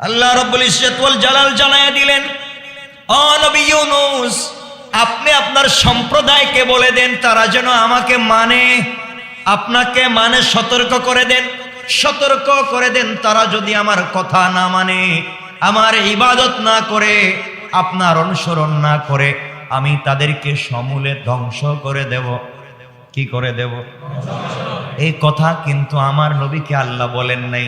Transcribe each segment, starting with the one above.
আল্লাহ রব্বুল ইজ্জত জালাল জানায়া দিলেন, ও নবী ইউনুস, আপনি আপনার সম্প্রদায়কে বলে দেন, তারা যেন আমাকে মানে আপনাকে মানে সতর্ক করে দেন। সতর্ক করে দেন, তারা যদি আমার কথা না মানে আমার ইবাদত না করে, আপনার অনুসরণ না করে, আমি তাদেরকে সমূলে ধ্বংস করে দেব। কি করে দেব? এই কথা কিন্তু আমার নবীকে আল্লাহ বলেন নাই।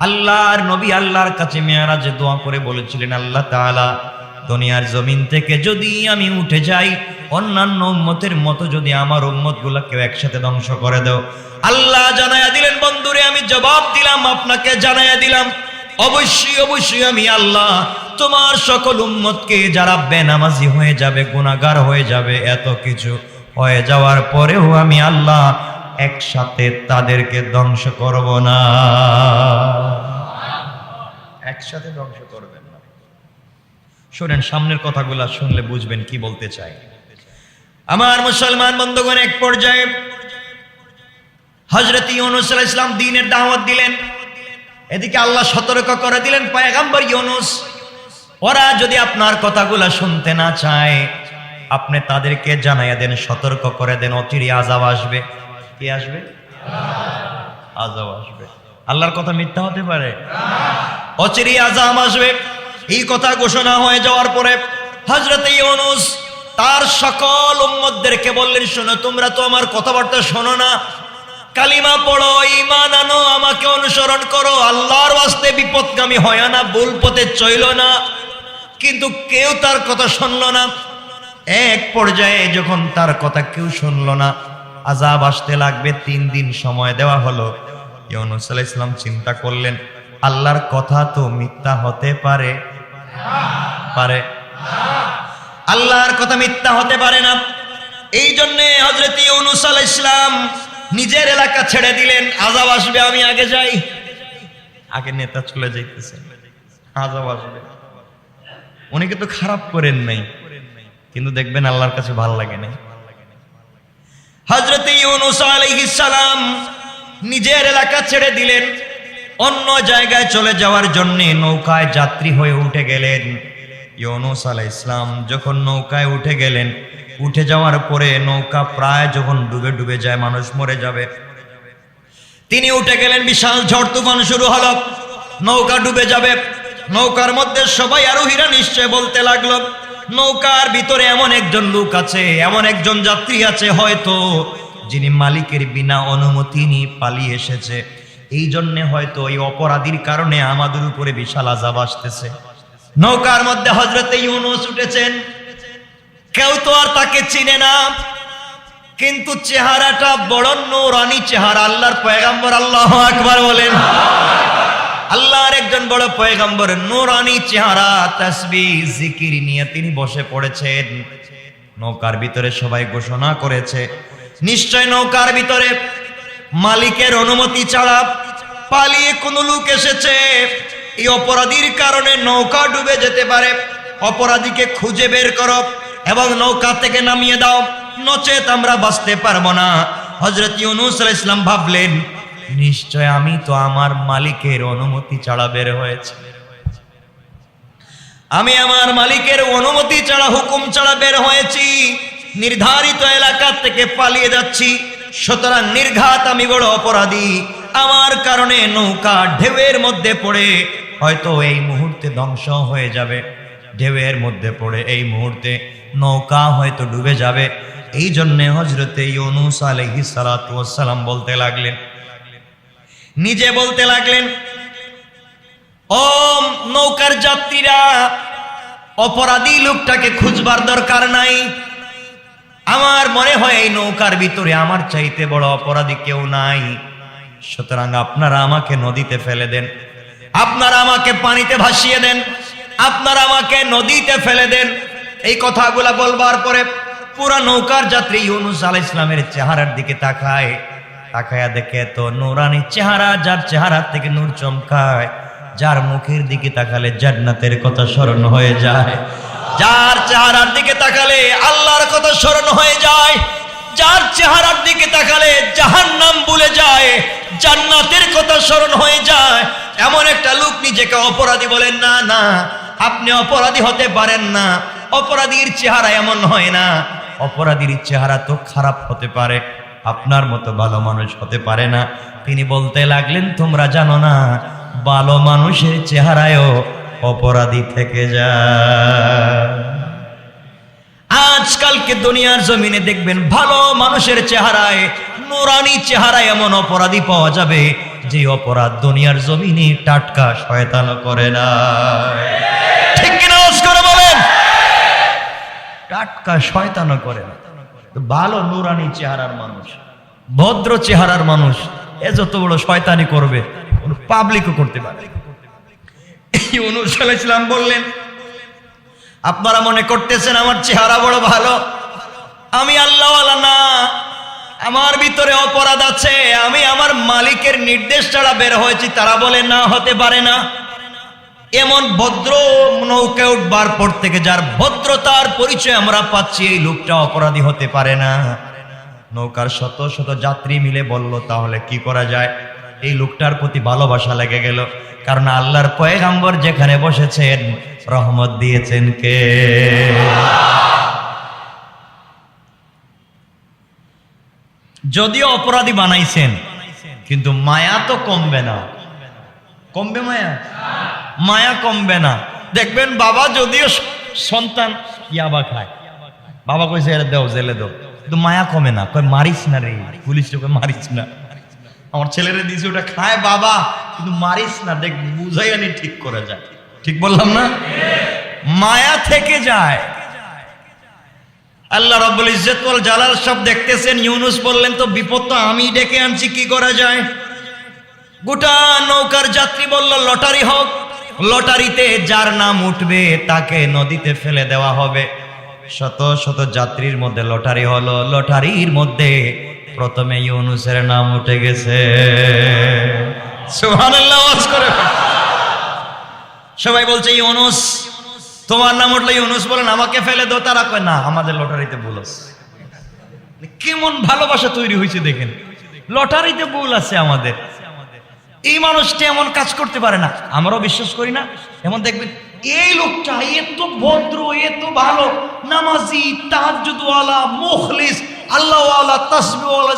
আল্লাহর নবী আল্লাহর কাছে মেয়ারা যে দোয়া করে বলেছিলেন, আল্লাহ তাআলা, দুনিয়ার জমিন থেকে যদি আমি উঠে যাই, অন্যান্য উম্মতের মতো যদি আমার উম্মত গুলাকেও একসাথে ধ্বংস করে দাও। আল্লাহ জানায়া দিলেন, বন্ধুরে, আমি জবাব দিলাম, আপনাকে জানাইয়া দিলাম। অবশ্যই অবশ্যই আমি আল্লাহ, তোমার সকল উম্মতকে যারা বেনামাজি হয়ে যাবে, গুনাহগার হয়ে যাবে, এত কিছু হয়ে যাওয়ার পরেও আমি আল্লাহ একসাথে তাদেরকে ধ্বংস করব না। একসাথে ধ্বংস করবেন না। শোনেন, সামনের কথাগুলো শুনলে বুঝবেন কি বলতে চাই। আমার মুসলমান বন্ধুগণ, এক পর্যায়ে হজরত ইউনুস ইসলাম দিনের দাওয়াত দিলেন। এদিকে আল্লাহ সতর্ক করে দিলেন, পয়গাম্বর ইউনুস, ওরা যদি আপনার কথাগুলো শুনতে না চায়, আপনি তাদেরকে জানাইয়া দেন, সতর্ক করে দেন, অচিরি আজাব আসবে। কি আসবে? আজাব আসবে। আল্লাহর কথা মিথ্যা হতে পারে। অচিরি আজাম আসবে। এই কথা ঘোষণা হয়ে যাওয়ার পরে হজরত ইউনুস তার সকল উম্মতদেরকে বললেন, শোনো, তোমরা তো আমার কথাবার্তা শোনো না। কালিমা পড়ো ইমান আনো, আমাকে অনুসরণ করো। আল্লাহর ওয়াস্তে বিপদগামী হয় না, ভুল পথে চইল না। কিন্তু কেউ তার কথা শুনল না। এক পর্যায়ে যখন তার কথা কেউ শুনল না আজাব আসতে লাগবে, তিন দিন সময় দেওয়া হলো। ইউনুস আলাইহিস ইসলাম চিন্তা করলেন, আল্লাহর কথা তো মিথ্যা হতে পারে? পারে। আল্লাহর কথা মিথ্যা হতে পারে না। এই জন্যে হজরত ইউনুস আলাইহিস ইসলাম নিজের এলাকা ছেড়ে দিলেন আজাব আসবে, আমি আগে যাই। আগে নেতা চলে যাইতেছে আজাব আসবে। উনি কিন্তু খারাপ করেন নাই। কিন্তু দেখবেন আল্লাহর কাছে ভালো লাগে নাই। হজরত ইউনুস সালাম নিজের এলাকা ছেড়ে দিলেন, অন্য জায়গায় চলে যাওয়ার জন্য নৌকায় যাত্রী হয়ে উঠে গেলেন। ইউনুস আলাইহিস ইসলাম যখন নৌকায় উঠে গেলেন, উঠে যাওয়ার পরে নৌকা প্রায় যখন ডুবে ডুবে যায়, মানুষ মরে যাবে। তিনি উঠে গেলেন, বিশাল ঝড় তুফান শুরু হলো। নৌকা ডুবে যাবে। নৌকার মধ্যে সবাই আরোহীরা নিশ্চয় বলতে লাগল। নৌকার ভিতরে এমন একজন লোক আছে, এমন একজন যাত্রী আছে হয়তো যিনি মালিকের বিনা অনুমতি নিয়ে পালিয়ে এসেছে। এই জন্যে হয়তো এই অপরাধীর কারণে আমাদের উপরে বিশাল আজাব আসতেছে। নৌকার মধ্যে হজরতে ইউনুস উঠেছেন। কেউ তো আর তাকে চিনে না, কিন্তু চেহারাটা বড় নৌরানি চেহারা, আল্লাহর পয়গাম্বর আল্লাহ আকবার বলেন। আল্লাহর একজন বড় পয়গাম্বর, নূরানি চেহারা, তাসবি, জিকির নিয়ে তিনি বসে পড়েছেন। নৌকার ভিতরে সবাই ঘোষণা করেছে, নিশ্চয় নৌকার ভিতরে মালিকের অনুমতি ছাড়া পালিয়ে কোন লোক এসেছে। এই অপরাধীর কারণে নৌকা ডুবে যেতে পারে। অপরাধীকে খুঁজে বের করো এবং নৌকা থেকে নামিয়ে দাও। নচেত আমরা বাঁচতে পারব না। হজরত ইউনুস ইসলাম ভাবলেন নিশ্চয় আমি তো আমার মালিকের অনুমতি ছাড়া বের হয়েছে। আমি আমার মালিকের অনুমতি ছাড়া, হুকুম ছাড়া বের হয়েছি। নির্ধারিত এলাকা থেকে পালিয়ে যাচ্ছি। সুতরাং নির্ঘাত আমি বড় অপরাধী। আমার কারণে নৌকা ঢেউয়ের মধ্যে পড়ে, হয়তো এই মুহূর্তে ধ্বংস হয়ে যাবে। ঢেউয়ের মধ্যে পড়ে এই মুহূর্তে নৌকা হয়তো ডুবে যাবে। এই জন্যে হজরতে ইউনুস আলহি সালাম বলতে লাগলেন নিজে বলতে লাগলেন ও নৌকার যাত্রীরা, অপরাধী লোকটাকে খুঁজবার দরকার নাই। আমার মনে হয় এই নৌকার ভিতরে আমার চাইতে বড় অপরাধী কেউ নাই। সুতরাং আপনারা আমাকে নদীতে ফেলে দেন। আপনারা আমাকে পানিতে ভাসিয়ে দেন। আপনারা আমাকে নদীতে ফেলে দেন। এই কথাগুলা বলবার পরে পুরা নৌকার যাত্রী ইউনুস আলাহ ইসলামের চেহারার দিকে তাকায়। তাকায়া দেখে তো নুরানি চেহারা, যার চেহারা থেকে নূর চমকায়, যার মুখের দিকে তাকালে জান্নাতের কথা স্মরণ হয়ে যায়। যার চেহারার দিকে তাকালে আল্লাহর কথা স্মরণ হয়ে যায়, যার চেহারার দিকে তাকালে জাহান নাম ভুলে যায়, জান্নাতের কথা স্মরণ হয়ে যায়। এমন একটা লোক নিজেকে অপরাধী বলেন, না না, আপনি অপরাধী হতে পারেন না, অপরাধীর চেহারা এমন হয় না। অপরাধীর চেহারা তো খারাপ হতে পারে। আপনার মতো ভালো মানুষ হতে পারে না। তিনি বলতে লাগলেন, তোমরা জানো না, ভালো মানুষের চেহারায়ও অপরাধী থেকে যায়। আজকালকে দুনিয়ার জমিনে দেখবেন, ভালো মানুষের চেহারায়, নুরানি চেহারায় এমন অপরাধী পাওয়া যাবে, যে অপরাধ দুনিয়ার জমিনে টাটকা শয়তানও করে না। ঠিক কিনা বলেন? টাটকা শয়তানও করে না। ভালো নুরানি চেহারার মানুষ, ভদ্র চেহারার মানুষ, এ যত বড় শয়তানি করবে পাবলিকও করতে পারে। ইউনুস আলাইহিস সালাম বললেন, আপনারা মনে করতেছেন আমার চেহারা বড় ভালো? আমি আল্লাহ না। আমার ভিতরে অপরাধ আছে। আমি আমার মালিকের নির্দেশ ছাড়া বের হয়েছি। তারা বলে, না, হতে পারে না। এমন ভদ্র নৌকে উঠবার পর থেকে যার ভদ্রতার পরিচয় আমরা পাচ্ছি, এই লোকটা অপরাধী হতে পারে না। নৌকার শত শত যাত্রী মিলে বলল, তাহলে কি করা যায়? এই লোকটার প্রতি ভালোবাসা লেগে গেল, কারণ আল্লাহর পয়গাম্বর যেখানে বসেছেন, রহমত দিয়েছেন কে? যদিও অপরাধী বানাইছেন, কিন্তু মায়া তো কমবে না। কমবে মায়া? মায়া কমবে না। দেখবেন বাবা যদিও সন্তান, ইয়াবা খায়। বাবা কইছে, এর দেও, জেলে দাও। কিন্তু মায়া কমে না। কয়, মারিস না রে। পুলিশ তোকে মারিস না। আমার ছেলেরে দিয়েছে, ওটা খায় বাবা, কিন্তু মারিস না। দেখ বুঝাই আনি ঠিক করে যায়। ঠিক বললাম না? মায়া থেকে যায়। আল্লাহ রব্বুল ইজ্জত ওয়াল জালাল সব দেখতেছেন। ইউনুস বললেন, তো বিপদ তো আমি ডেকে আনছি, কি করা যায়? গোটা নৌকার যাত্রী বলল, লটারি হোক লটারিতে যার নাম উঠবে তাকে নদীতে ফেলে দেওয়া হবে। শত শত যাত্রীর মধ্যে লটারি হলো। লটারির মধ্যে প্রথমে ইউনুসের নাম উঠে গেছে। সবাই বলছে, ইউনুস, তোমার নাম উঠলে ইউনুস বলেন, আমাকে ফেলে দো তারা কয়, না, আমাদের লটারিতে বলস কেমন ভালোবাসা তৈরি হয়েছে দেখেন। লটারিতে ভুল আছে আমাদের। এই মানুষটা এমন কাজ করতে পারে না। আমরাও বিশ্বাস করি না। এমন দেখবেন, এই লোকটা এত ভদ্র, এত ভালো, নামাজি তাহাজুদওয়ালা মুখলিস, আল্লাহওয়ালা তাসবিওয়ালা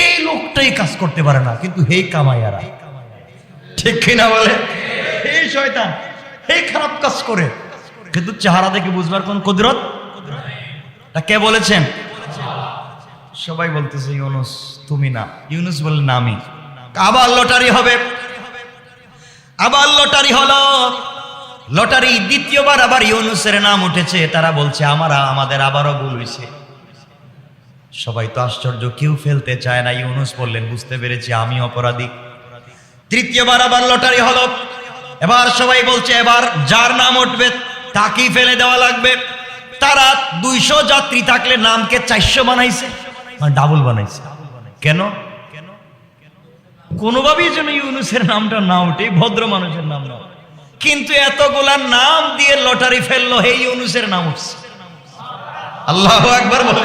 এই লোকটাই কাজ করতে পারে না। কিন্তু হেই কামাইয়ারা, ঠিক কিনা বলে? এই শয়তান এই খারাপ কাজ করে। কিন্তু চেহারা দেখে বুঝবার কোন কুদরত? তা কে বলেছেন? সবাই বলতেছে, ইউনুস, তুমি না। ইউনুস না আমি। আবার লটারি হবে। আবার লটারি হলো। লটারি দ্বিতীয়বার আবার ইউনুসের নাম উঠেছে, তারা বলছে, আমরা, আমাদের আবারও ভুল হয়েছে সবাই তো আশ্চর্য, কেউ ফেলতে চায় না। ইউনুস বললেন, বুঝতে পেরেছি, আমি অপরাধী। তৃতীয়বার আবার লটারি হলো। এবার সবাই বলছে, এবার যার নাম উঠবে, তাকেই ফেলে দেওয়া লাগবে। তারা দুইশো যাত্রী থাকলে নামকে চারশো বানাইছে মানে ডাবল বানাইছে। কেন? কোনোভাবেই যেন ইউনুসের নামটা না উঠে ভদ্র মানুষের নাম না। কিন্তু এতগুলা নাম দিয়ে লটারি ফেলল, হে ইউনুসের নাম উঠছে। আল্লাহ একবার বলে।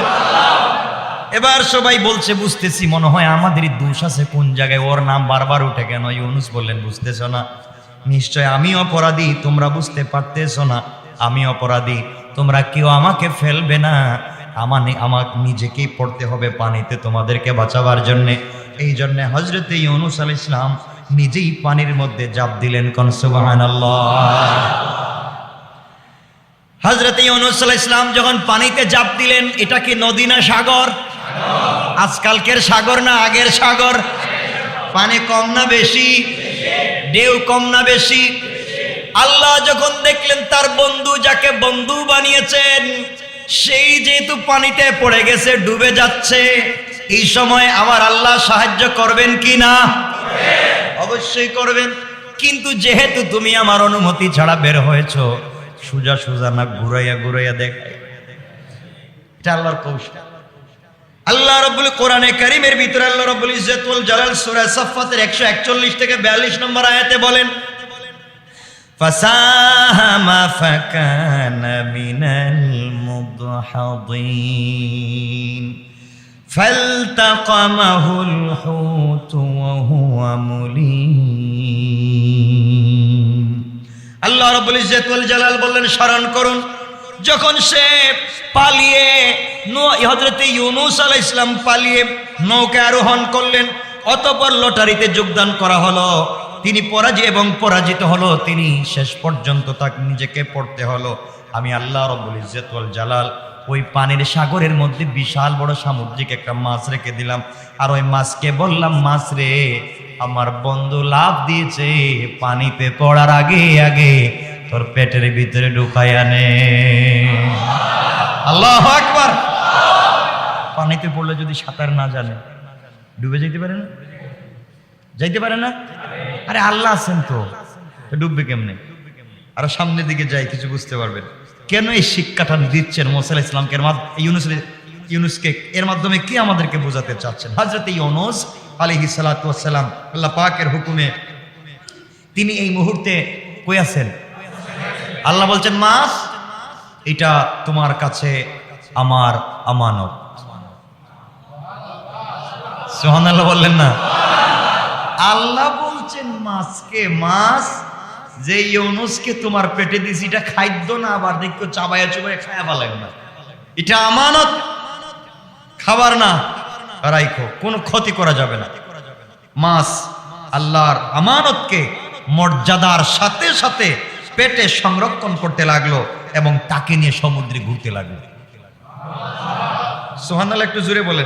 এবার সবাই বলছে, বুঝতেছি, মনে হয় আমাদেরই দোষ আছে কোন জায়গায়। ওর নাম বারবার উঠে কেন? ইউনুস বললেন, বুঝতেছ না। নিশ্চয় আমি অপরাধী, তোমরা বুঝতে পারতেছ না। আমি অপরাধী, তোমরা কেউ আমাকে ফেলবে না। আমানে, আমাকে নিজেকেই পড়তে হবে পানিতে তোমাদেরকে বাঁচাবার জন্যে। এই জন্য হজরতে ইউনুস আল ইসলাম নিজেই পানির মধ্যে জাপ দিলেন, কোন সুবাহান হজরত ইউনুস আলাইহিস ইসলাম যখন পানিতে জাপ দিলেন, এটা কি নদী না সাগর? আজকালকের সাগর না আগের সাগর? পানি কম না বেশি? ঢেউ কম না বেশি। আল্লাহ যখন দেখলেন তার বন্ধু যাকে বন্ধু বানিয়েছেন, সেই যেহেতু পানিতে পড়ে গেছে, ডুবে যাচ্ছে এই সময় আমার আল্লাহ সাহায্য করবেন কি না? অবশ্যই করবেন। কিন্তু যেহেতু তুমি আমার অনুমতি ছাড়া বের হয়েছ, সোজা সোজা না ঘুরাইয়া ঘুরাইয়া দেখাই কৌশল। আল্লাহ রব্বুল কোরআনে করিমের ভিতরে আল্লাহ রব্বুল ইজ্জতুল জালাল সূরা সাফফাতের 141 থেকে 42 নম্বর আয়াতে বলেন ফাসাহামা ফাকান মিনাল মুদহাদিন। فالتقمه الحوت وهو مليم আল্লাহ রব্বুল ইজ্জতুল জালাল বললেন স্মরণ করুন যখন সে পালিয়ে হজরতে ইউনুস আলাইহিস ইসলাম পালিয়ে নৌকা আরোহণ করলেন অতপর লটারিতে যোগদান করা হলো তিনি পরাজয় এবং পরাজিত হলো তিনি শেষ পর্যন্ত তাকে নিজেকে পড়তে হলো আমি আল্লাহ রব্বুল ইজ্জতুল জালাল ওই পানির সাগরের মধ্যে বিশাল বড় সামুদ্রিক একটা মাছ রেখে দিলাম। আর ওই মাছকে বললাম, মাছ রে, আমার বন্ধু লাভ দিয়েছে, পানিতে পড়ার আগে আগে তোর পেটের ভিতরে ঢুকাই আনে। আল্লাহ আকবার। পানিতে পড়লে যদি সাঁতার না জানে, ডুবে যেতে পারে না? যাইতে পারে না? আরে আল্লাহ আছেন তো। তো ডুববে কেমনে? আর সামনের দিকে যাই কিছু বুঝতে পারবেন কেন এই শিক্ষাটা দিচ্ছেন মোসাল ইসলামকে এর ইউনুস ইউনুসকে এর মাধ্যমে কি আমাদেরকে বোঝাতে চাচ্ছেন? হজরত ইউনুস আলহি সালাতাম আল্লাহ পাকের হুকুমে তিনি এই মুহূর্তে কই আছেন? আল্লাহ বলছেন মাস এটা তোমার কাছে আমার আমানত। সোহান আল্লাহ বললেন না। আল্লাহ বলছেন, মাছকে মাছ যে ইউনুসকে তোমার পেটে দিছি এটা খাদ্য না, আবার দেখো চাবায়া চুবায়া খায়া ভালো না। এটা আমানত। খাবার না। রাইখো কোনো ক্ষতি করা যাবে না। মাছ আল্লাহর আমানতকে মর্যাদার সাথে সাথে পেটে সংরক্ষণ করতে লাগল এবং তাকে নিয়ে সমুদ্রে ঘুরতে লাগল। সোহানাল একটু জুড়ে বলেন।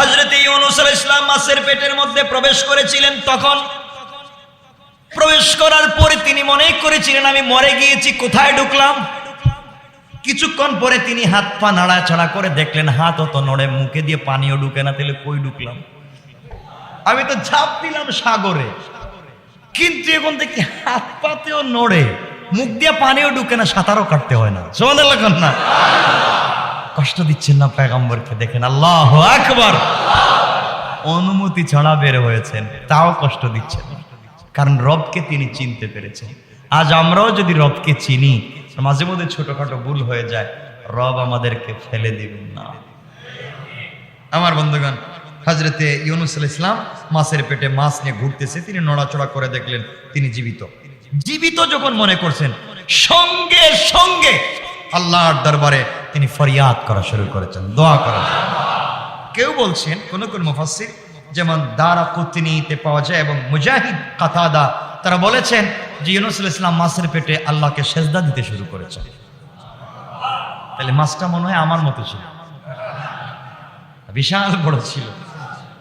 হজরত ইউনুস ইসলাম মাছের পেটের মধ্যে প্রবেশ করেছিলেন তখন প্রবেশ করার পরে তিনি মনে করেছিলেন, আমি মরে গিয়েছি, কোথায় ঢুকলাম? কিছুক্ষণ পরে তিনি হাত পা নাড়াচাড়া করে দেখলেন, হাত অত নড়ে, মুখে দিয়ে পানিও ঢুকে না, তাহলে কই ঢুকলাম? আমি তো ঝাঁপ দিলাম সাগরে। কিন্তু এখন দেখি হাত পাতেও নড়ে, মুখ দিয়ে পানিও ঢুকে না, সাঁতারও কাটতে হয় না। সমাধান লাগান না। কষ্ট দিচ্ছেন না পেগম্বরকে দেখেন, আল্লাহ আকবার। অনুমতি ছাড়া বের হয়েছেন, তাও কষ্ট দিচ্ছেন। কারণ রবকে তিনি চিনতে পেরেছেন। আজ আমরাও যদি রবকে চিনি, মাঝে মধ্যে ছোটখাটো ভুল হয়ে যায়, রব আমাদেরকে ফেলে দিবেন না। আমার বন্ধুগণ হাজরতে ইউনুস আল ইসলাম মাছের পেটে মাছ নিয়ে ঘুরতেছে, তিনি নড়াচড়া করে দেখলেন তিনি জীবিত। জীবিত যখন মনে করছেন, সঙ্গে সঙ্গে আল্লাহর দরবারে তিনি ফরিয়াদ করা শুরু করেছেন, দোয়া করা। কেউ বলছেন, কোন কোন মুফাসসির যেমন দারা কুতিনিতে পাওয়া যায় এবং মুজাহিদ, কাতাদা, তারা বলেছেন যে ইউনুস আল ইসলাম মাছের পেটে আল্লাহকে সেজদা দিতে শুরু করেছেন। তাহলে মাছটা মনে হয় আমার মতো ছিল। বিশাল বড় ছিল।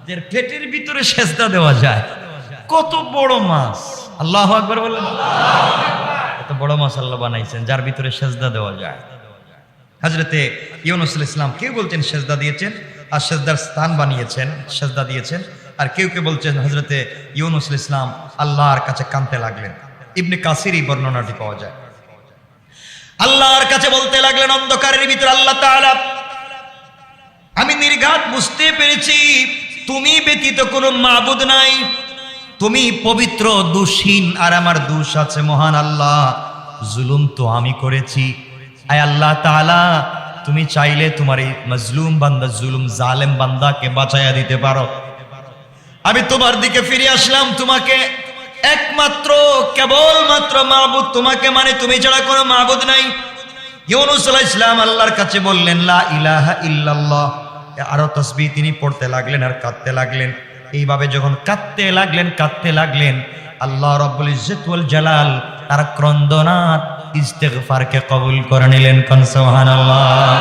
যে পেটের ভিতরে সেজদা দেওয়া যায়। কত বড় মাছ। আল্লাহ আকবর বললেন। এত বড় মাছ আল্লাহ বানাইছেন, যার ভিতরে সেজদা দেওয়া যায়। হাজরতে ইউনুস আল ইসলাম কেউ বলছেন সেজদা দিয়েছেন? আর সেজদার স্থান বানিয়েছেন, সেজদা দিয়েছেন। আর কেউ কেউ বলছেন হজরতে ইউনুস আল ইসলাম আল্লাহর কাছে কানতে লাগলেন। ইবনে কাসির এই বর্ণনাটি পাওয়া যায়। আল্লাহর কাছে বলতে লাগলেন, অন্ধকারের ভিতরে আল্লাহ আমি নির্ঘাত বুঝতে পেরেছি, তুমি ব্যতীত কোনো মাবুদ নাই। তুমি পবিত্র, দোষহীন, আর আমার দোষ আছে, মহান আল্লাহ। জুলুম তো আমি করেছি। আয় আল্লাহ তাআলা তুমি চাইলে তোমার এই মজলুম বান্দা, জুলুম জালেম বান্দাকে বাঁচাইয়া দিতে পারো। আমি তোমার দিকে ফিরে আসলাম, তোমাকে একমাত্র, কেবলমাত্র মাহবুদ তোমাকে মানে তুমি ছাড়া কোনো মাহবুদ নাই। ইউনুস আলাইহিস সালাম আল্লাহর কাছে বললেন, লা ইলাহা ইল্লাল্লাহ। আরও তসবি তিনি পড়তে লাগলেন আর কাঁদতে লাগলেন। এইভাবে যখন কাঁদতে লাগলেন কাঁদতে লাগলেন, আল্লাহ রব্বুল ইজ্জত ওয়াল জালাল তার ক্রন্দনাথ ইস্তেগফারকে কবুল করে নিলেন কোন সুবহানাল্লাহ?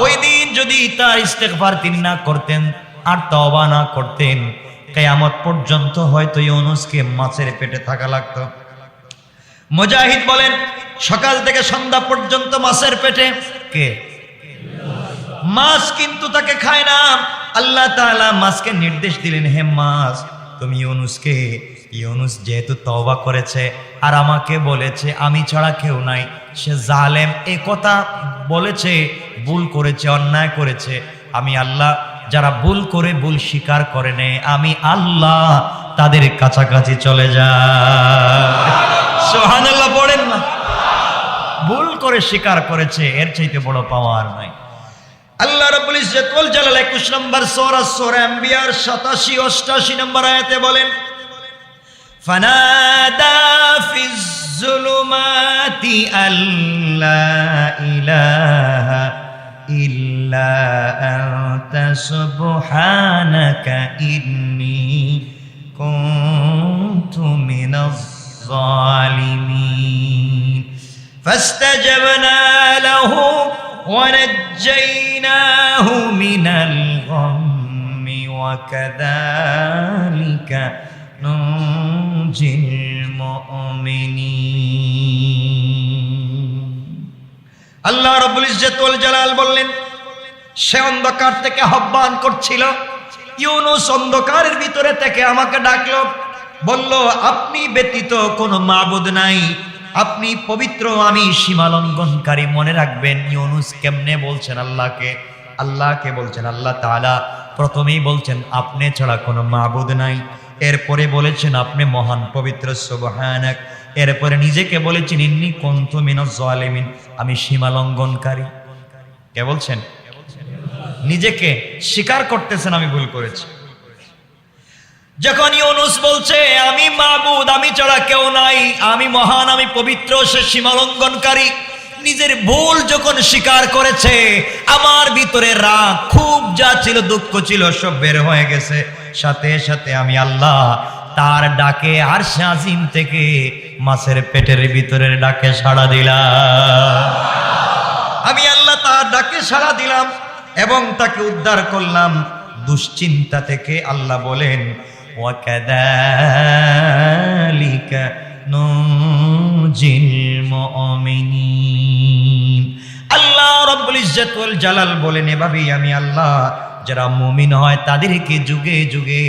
ওই দিন যদি তার ইস্তেগফার তিনি না করতেন, আর তওবা না করতেন, কিয়ামত পর্যন্ত হয়তো ইউনুসকে মাছের পেটে থাকা লাগতো। মুজাহিদ বলেন, সকাল থেকে সন্ধ্যা পর্যন্ত মাছের পেটে কে? মাছ কিন্তু তাকে খায় না। আল্লাহ তাআলা মাছকে নির্দেশ দিলেন, হে মাছ, তুমি ইউনুসকে ইউনুস যেহেতু তওবা করেছে আর আমাকে বলেছে, আমি ছাড়া কেউ নাই, সে জালেম, এ কথা বলেছে, ভুল করেছে, অন্যায় করেছে। আমি আল্লাহ, যারা ভুল করে ভুল স্বীকার করে নেয়, আমি আল্লাহ তাদের কাছাকাছি চলে যায় সোহানাল্লাহ পড়েন না। ভুল করে স্বীকার করেছে, এর চাইতে বড় পাওয়ার নাই। আল্লাহ রাব্বুল ইজ্জত ওয়াল জালাল 21 নম্বর সূরা সূরা আম্বিয়ার 87 88 নম্বর আয়াতে বলেন فنادى في الظلمات أن لا إله إلا أنت سبحانك إني كنت من الظالمين. فاستجبنا له ونجيناه من الغم وكذلك ننجي المؤمنين আল্লাহ রব্বুল ইজ্জতুল জালাল বললেন সে অন্ধকার থেকে আহ্বান করছিল ইউনুস অন্ধকারের ভিতরে থেকে আমাকে ডাকলো বলল আপনি ব্যতীত কোনো মাবুদ নাই আপনি পবিত্র আমি সীমালঙ্ঘনকারী মনে রাখবেন ইউনুস কেমনে বলছেন আল্লাহকে আল্লাহকে বলছেন আল্লাহ তাআলা প্রথমেই বলছেন আপনি ছাড়া কোনো মাবুদ নাই এরপরে বলেছেন, আপনি মহান, পবিত্র, সুবহানাক। এরপরে নিজেকে বলেছেন, ইন্নি কন্তু জালিমিন। আমি সীমা লঙ্ঘনকারী কে বলছেন? নিজেকে স্বীকার করতেছেন, আমি ভুল করেছি। যখন ইউনুস বলছে, আমি মাবুদ, আমি ছাড়া কেউ নাই, আমি মহান, আমি পবিত্র, সে সীমালঙ্ঘনকারী। নিজের ভুল যখন স্বীকার করেছে, আমার ভিতরে রাগ খুব যা ছিল, দুঃখ ছিল, সব বের হয়ে গেছে। সাথে সাথে আমি আল্লাহ তার ডাকে আর শাজিম থেকে মাছের পেটের ভিতরের ডাকে সাড়া দিলাম। আমি আল্লাহ তার ডাকে সাড়া দিলাম এবং তাকে উদ্ধার করলাম। দুশ্চিন্তা থেকে আল্লাহ বলেন ওয়াকাদালিকা নুন মুমিনিন আল্লাহ রব্বুল ইজ্জত ওয়াল জালাল বলেন এভাবেই আমি আল্লাহ, যারা মমিন হয় তাদেরকে যুগে যুগে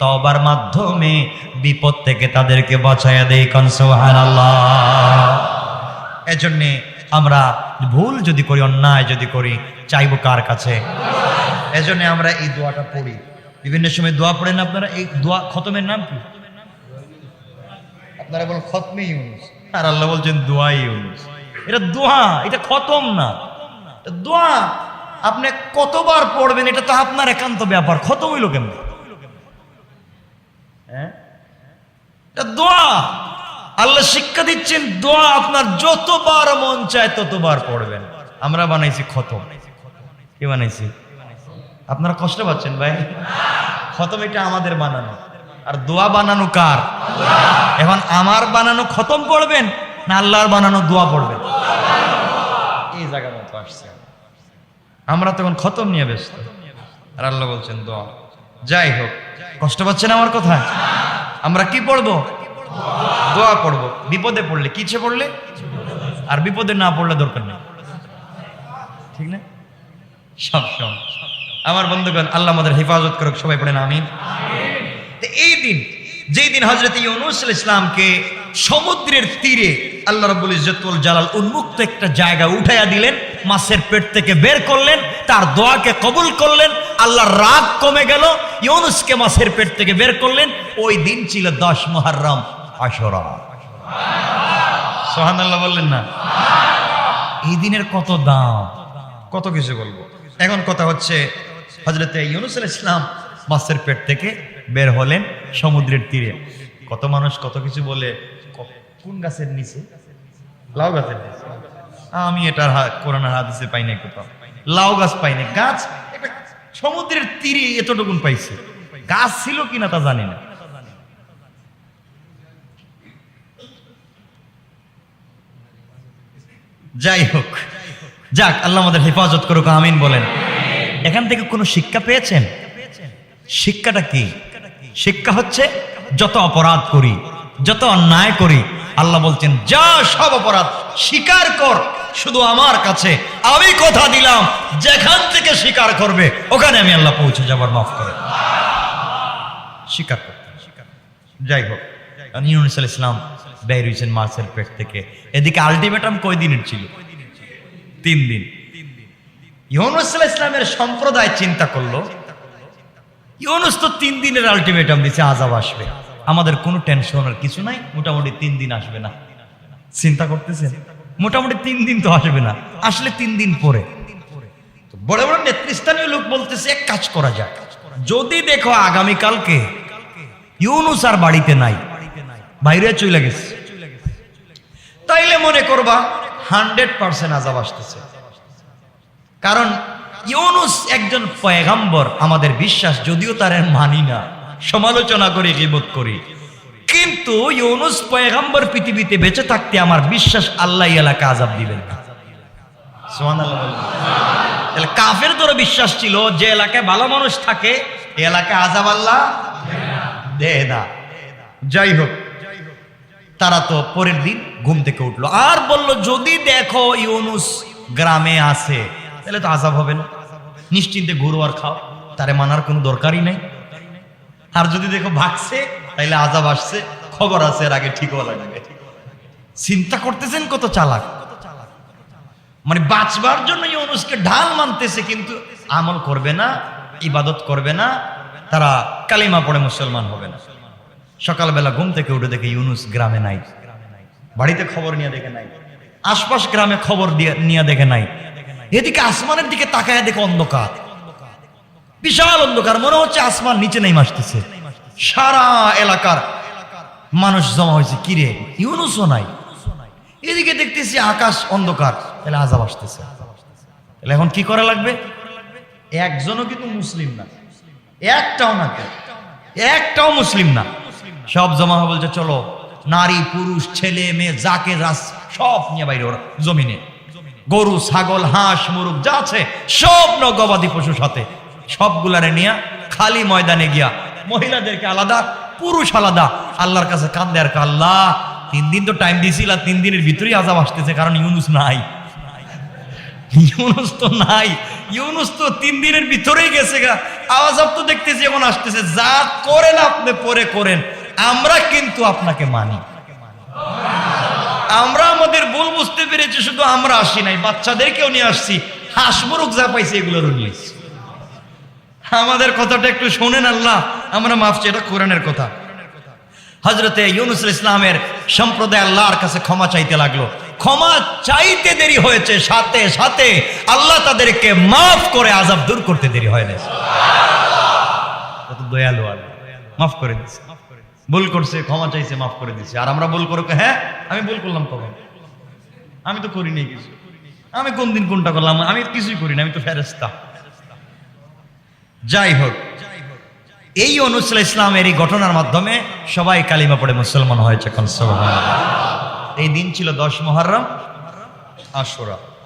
তবার মাধ্যমে বিপদ থেকে তাদেরকে বাঁচাইয়া দেয় কনসোহান আল্লাহ এজন্যে আমরা ভুল যদি করি, অন্যায় যদি করি, চাইব কার কাছে? এজন্য আমরা এই দোয়াটা পড়ি। বিভিন্ন সময় দোয়া পড়েন আপনারা? এই দোয়া খতমের নাম কি? আপনারা বলেন খতমে ইউনুস। আর আল্লাহ বলছেন দোয়া ইউনুস। এটা দোয়া, এটা খতম না। দোয়া, আপনি কতবার পড়বেন, এটা তো আপনার একান্ত ব্যাপার, খতম হইল কেমন? হ্যাঁ? দোয়া। আল্লাহ শিক্ষা দিচ্ছেন, দোয়া আপনার যতবার মন চায় ততবার পড়বেন। আমরা বানাইছি খতম। কি বানাইছি? আপনারা কষ্ট পাচ্ছেন ভাই? খতম এটা আমাদের বানানো। আর দোয়া বানানো কার? এখন আমার বানানো খতম পড়বেন না আল্লাহর বানানো দোয়া পড়বেন? এই জায়গা মতো আসছে। আমরা তখন খতম নিয়ে ব্যস্ত। আর আল্লাহ বলছেন, দোয়া। যাই হোক, কষ্ট পাচ্ছেন আমার কথা আমরা কি পড়ব? দোয়া পড়ব। বিপদে পড়লে কিছে পড়লে? আর বিপদে না পড়লে দরকার নেই। ঠিক না? সব সময় আমার বন্ধুগণ, আল্লাহ আমাদের হেফাজত করুক, সবাই পড়েন, আমিন। এই দিন, যেই দিন হজরত ইউনুস ইসলামকে সমুদ্রের তীরে আল্লাহ রাব্বুল ইজ্জতুল জালাল উন্মুক্ত একটা জায়গা উঠাইয়া দিলেন, মাছের পেট থেকে বের করলেন, তার দোয়াকে কবুল করলেন, আল্লাহর রাগ কমে গেল, ইউনুসকে মাছের পেট থেকে বের করলেন, ওই দিন ছিল দশ মুহররম আশরা সোহানাল্লাহ বললেন না? এই দিনের কত দাম? কত কিছু বলব? এখন কথা হচ্ছে হজরত ইউনুস ইসলাম মাছের পেট থেকে বের হলেন সমুদ্রের তীরে। কত মানুষ কত কিছু বলে কোন গাছের নিচে? লাউ গাছের নিচে। আমি এটার কোরআন হাদিসে পাই নাই কোথাও। লাউ গাছ পাই নাই। গাছ সমুদ্রের তীরে এতটুকুন পাইছে। গাছ ছিল কিনা তা জানি না। যাই হোক, যাক, আল্লাহ আমাদের হেফাজত করুক, আমিন বলেন। এখান থেকে কোনো শিক্ষা পেয়েছেন? শিক্ষাটা কি? শিক্ষা হচ্ছে যত অপরাধ করি, যত অন্যায় করি, আল্লাহ বলছেন, যা সব অপরাধ, স্বীকার কর। শুধু আমার কাছে আমি কথা দিলাম, যেখান থেকে স্বীকার করবে, ওখানে আমি আল্লাহ পৌঁছে যাবার মাফ করে স্বীকার করতে। যাই হোক ইউনুস ইসলাম বের হয়েছেন মাছের পেট থেকে। এদিকে আলটিমেটাম কয় দিনের ছিল? তিন দিন। ইউনুস ইসলামের সম্প্রদায় চিন্তা করল ইউনুস তো তিন দিনের আলটিমেটাম দিচ্ছে আজাব আসবে। আমাদের কোনো টেনশন আর কিছু নাই, মোটামুটি তিন দিন আসবে না। চিন্তা করতেছেন? মোটামুটি তিন দিন তো আসবে না। আসলে তিন দিন পরে। বড় বড় নেতৃস্থানীয় লোক বলতেছে, এক কাজ করা যাক। যদি দেখো আগামীকালকে ইউনুস আর বাড়িতে নাই, বাইরে চলে গেছে। তাইলে মনে করবা হান্ড্রেড পার্সেন্ট আজাব আসতেছে। কারণ ইউনুস একজন পয়গাম্বর, আমাদের বিশ্বাস, যদিও তার মানি না। সমালোচনা করি, গিবত করি। কিন্তু ইউনুস পয়গাম্বর পৃথিবীতে বেঁচে থাকতে আমার বিশ্বাস, আল্লাহ এলাকা আজাব দিবেন না। কাফের তোর বিশ্বাস ছিল যে এলাকায় ভালো মানুষ থাকে এলাকায় আজাব আল্লাহ দেয় না। যাই হোক, তারা তো পরের দিন ঘুম থেকে উঠল। আর বলল, যদি দেখো ইউনুস গ্রামে আছে তাহলে তো আজাব হবে না। নিশ্চিন্তে ঘুরো আর খাও, তারে মানার কোনো দরকারই নাই। আর যদি দেখো ভাগছে, তাইলে আজাব আসছে, খবর আছে এর আগে ঠিক হওয়া লাগবে। চিন্তা করতেছেন কত চালাক। মানে বাঁচবার জন্য ইউনুসকে ঢাল মানতেছে, কিন্তু আমল করবে না, ইবাদত করবে না, তারা কালিমা পড়ে মুসলমান হবে না। সকালবেলা ঘুম থেকে উঠে দেখে ইউনুস গ্রামে নাই। বাড়িতে খবর নিয়ে দেখে নাই। আশপাশ গ্রামে খবর দিয়ে নিয়ে দেখে নাই। এদিকে আসমানের দিকে তাকায় দেখে অন্ধকার। বিশাল অন্ধকার, মনে হচ্ছে আসমান নিচে নেই আসতেছে। সারা এলাকার মানুষ জমা হয়েছে। কিরে ইউনুসও নাই। এদিকে দেখতেছি আকাশ অন্ধকার। তাহলে আজাব আসতেছে। তাহলে এখন কি করা লাগবে? একজনও কিন্তু মুসলিম না। একটাও না একটাও মুসলিম না। সব জমা হয়ে বলছে, চলো, নারী, পুরুষ, ছেলে, মেয়ে, যাকে রাস সব নিয়ে বাইরে ওরা, জমিনে। গরু, ছাগল, হাঁস, মুরুগ, যা আছে, সব গবাদি পশুর সাথে। সবগুলারে নিয়ে খালি ময়দানে গিয়া মহিলাদেরকে আলাদা, পুরুষ আলাদা। আল্লাহর কাছে কান্দে আর আল্লাহ, তিন দিন তো টাইম দিয়েছিল আর তিন দিনের ভিতরেই আজাব আসতেছে, কারণ ইউনুস নাই। ইউনুস তো নাই। ইউনুস তো তিন দিনের ভিতরেই গেছে গা। আওয়াজ তো দেখতেছি, এখন আসতেছে। যা করেন আপনি, পরে করেন। আমরা কিন্তু আপনাকে মানি। আমরা আমাদের ভুল বুঝতে পেরেছি, শুধু আমরা আসি নাই, বাচ্চাদেরকেও নিয়ে আসছি। হাঁস মুরুখ যা পাইছি এগুলোরও আমাদের কথাটা একটু শোনেন আল্লাহ, আমরা মাফছি এটা কোরআনের কথা। হজরতে ইউনুস ইসলামের সম্প্রদায় আল্লাহর কাছে ক্ষমা চাইতে লাগল। ক্ষমা চাইতে দেরি হয়েছে, সাথে সাথে আল্লাহ তাদেরকে মাফ করে আজাব দূর করতে দেরি হয় না দয়ালু আল্লাহ। মাফ করে দিচ্ছে ভুল করছে, ক্ষমা চাইছে, মাফ করে দিছে। আর আমরা ভুল করো হ্যাঁ আমি ভুল করলাম কবে? আমি তো করিনি কিছু। আমি কোন দিন কোনটা করলাম? আমি কিছুই করিনি, আমি তো ফেরেস্তা যাই হোক, এই অনুসুল ইসলামের এই ঘটনার মাধ্যমে সবাই কালিমা পড়ে মুসলমান হয়েছে এখন। এই দিন ছিল দশ মহরম আশুরা।